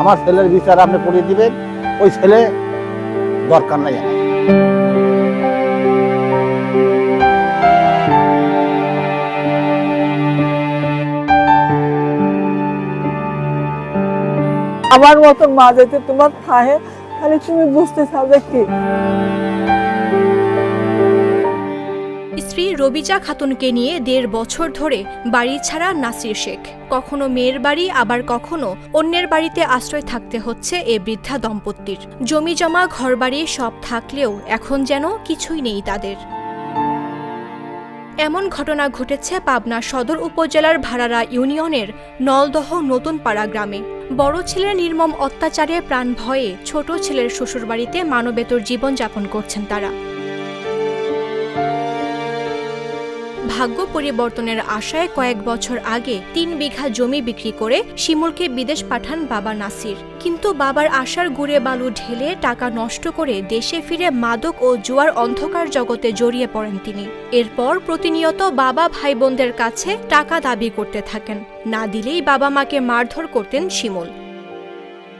আমার ছেলের বিচার আপনি করে দিবেন, ওই ছেলে দরকার নাই আমার। মতন মা যেতে তোমার থাহে তাহলে তুমি বুঝতে চাবে কি? স্ত্রী রবিজা খাতুনকে নিয়ে দেড় বছর ধরে বাড়ি ছাড়া নাসির শেখ। কখনো মেয়ের বাড়ি, আবার কখনো অন্যের বাড়িতে আশ্রয় থাকতে হচ্ছে এ বৃদ্ধা দম্পতির। জমি জমা, ঘরবাড়ি সব থাকলেও এখন যেন কিছুই নেই তাদের। এমন ঘটনা ঘটেছে পাবনা সদর উপজেলার ভাড়ারা ইউনিয়নের নলদহ নতুন পাড়া গ্রামে। বড় ছেলের নির্মম অত্যাচারে প্রাণ ভয়ে ছোট ছেলের শ্বশুরবাড়িতে মানবেতর জীবনযাপন করছেন তারা। ভাগ্য পরিবর্তনের আশায় কয়েক বছর আগে তিন বিঘা জমি বিক্রি করে শিমুলকে বিদেশ পাঠান বাবা নাসির। কিন্তু বাবার আশার গুড়ে বালু ঢেলে টাকা নষ্ট করে দেশে ফিরে মাদক ও জুয়ার অন্ধকার জগতে জড়িয়ে পড়েন তিনি। এরপর প্রতিনিয়ত বাবা ভাই বোনদের কাছে টাকা দাবি করতে থাকেন। না দিলেই বাবা মাকে মারধর করতেন শিমুল।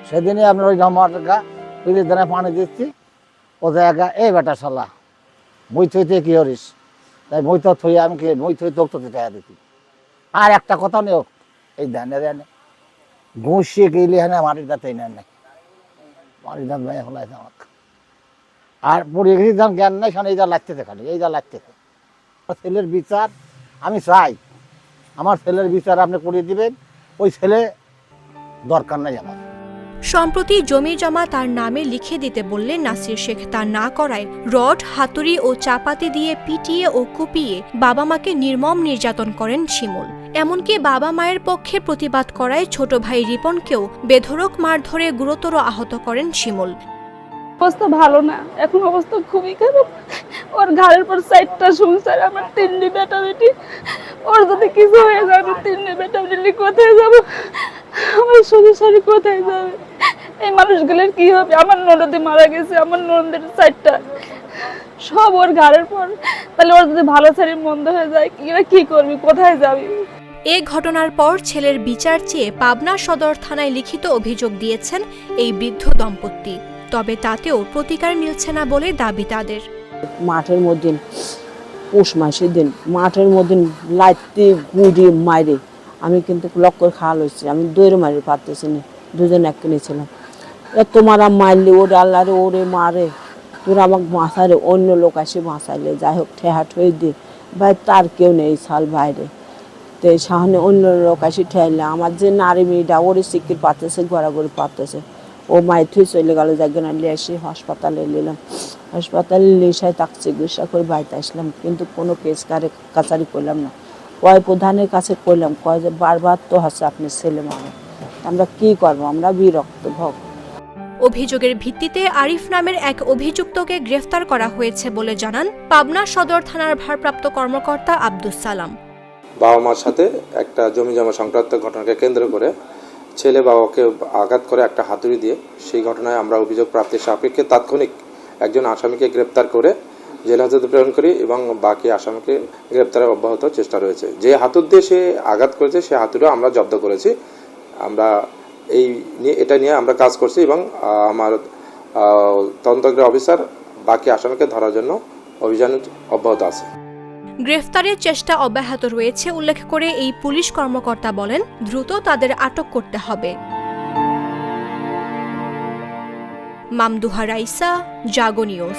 সেদিনই আপনার ওই টাকা পিড়ির দানে পানি দিচ্ছি। ও জায়গা, এই বেটা শালা, মই থইতে কি হরিস তাই মই তো থই আমি মই থই তোকে তো টাকা দিতি। আর একটা কথা নেই এই ধানে ধানে ঘুষিয়ে গেলে হ্যাঁ মাটির দাঁত এই নেন নাকি মাটির দাঁত ভাই হলাই আমাকে। আর পড়ে গেছি যখন জ্ঞান নাই সেখানে এই যা লাগতেছে খালি এই যা লাগতেছে ছেলের বিচার, আমি চাই। আমার ছেলের বিচার আপনি করে দিবেন, ওই ছেলে দরকার নাই আমার। সম্প্রতি জমি জমা তার নামে লিখে দিতে বললে নাসির শেখ। তা না করায় রড, হাতুড়ি ও চাপাতি দিয়ে পিটিয়ে ও কুপিয়ে বাবা মাকে নির্মম নির্যাতন করেন শিমুল। এমনকি বাবা মায়ের পক্ষে প্রতিবাদ করায় ছোট ভাই রিপনকেও বেধরক মারধরে গুরুতর আহত করেন শিমুল। অবস্থা ভালো না। এখন অবস্থা খুবই খারাপ। ওর ঘাড়ের পর সাইডটা সংসার আমার তিনটি বেটা বেটি ওর যদি কিছু হয়ে আমি তিনটি বেটা বেটি কোথায় যাব? আমার সংসারে কোথায় যাবে? এই মানুষগুলোর কি হবে? আমার ননদে মারা গেছে আমার ননদের সাইডটা। সব ওর ঘাড়ের পর। তাহলে ওর যদি ভালো সারি মন্দ হয়ে যায় কিরা কি করবি? কোথায় যাবি? এ ঘটনার পর ছেলের বিচার চেয়ে পাবনা সদর থানায় লিখিত অভিযোগ দিয়েছেন এই বৃদ্ধ দম্পতি। তবে তাতেও প্রতিকার মিলছে না বলে দাবি তাদের। মাঠের মধ্যে পৌষ মাসের দিন মাঠের মধ্যে লাইতে গুড়ি মাইরে আমি কিন্তু লক্ষ্য খাওয়া লইছি আমি দৈরে মারি পারতেছি না দুজন এক ছিলাম এত মারা মারলে ওরে আল্লাহ রে ওরে মারে। তোরা আমাকে বাঁচারে অন্য লোক আসে বাঁচাইলে যাই হোক ঠেহা ঠই দিয়ে ভাই, তার কেউ নেই সাল বাইরে। তো এই সামনে অন্য লোক আসি ঠেলে আমার যে নারী মেয়েটা, ওরে সিকির পাতেছে গড়াগড়ি পাতেছে। ও মায়ের থুই চলে গেল যাকে না নিয়ে এসে হাসপাতালে নিলাম। হাসপাতালে লিসায় তাকে চিকিৎসা করে বাড়িতে আসলাম। কিন্তু কোনো কেস কারে কাছারি করলাম না। কয় প্রধানের কাছে করলাম কয় যে বারবার তো হাসে আপনি ছেলে মারা। আমরা কি করব? আমরা বিরক্ত ভোগ অভিযোগের ভিত্তিতে আরিফ নামের এক অভিযুক্তকে গ্রেফতার করা হয়েছে বলে জানান পাবনা সদর থানার ভারপ্রাপ্ত কর্মকর্তা আব্দুস সালাম। বাবা মার সাথে একটা জমি জমা সংক্রান্ত ঘটনাকে কেন্দ্র করে ছেলে বাবাকে আঘাত করে একটা হাতুড়ি দিয়ে সেই ঘটনায় আমরা অভিযোগ প্রাপ্তির সাপেক্ষে তাৎক্ষণিক একজন আসামিকে গ্রেপ্তার করে জেল হাজতে প্রেরণ করি এবং বাকি আসামিকে গ্রেপ্তারের অব্যাহত চেষ্টা রয়েছে। যে হাতুর দিয়ে সে আঘাত করেছে, সে হাতুড়িও আমরা জব্দ করেছি। আমরা এই নিয়ে এটা নিয়ে আমরা কাজ করছি এবং আমার আহ, তদন্তকারী অফিসার বাকি আসামিকে ধরার জন্য অভিযান অব্যাহত আছে। গ্রেফতারের চেষ্টা অব্যাহত রয়েছে উল্লেখ করে এই পুলিশ কর্মকর্তা বলেন দ্রুত তাদের আটক করতে হবে। মামদুহা রাইসা জাগো নিউজ।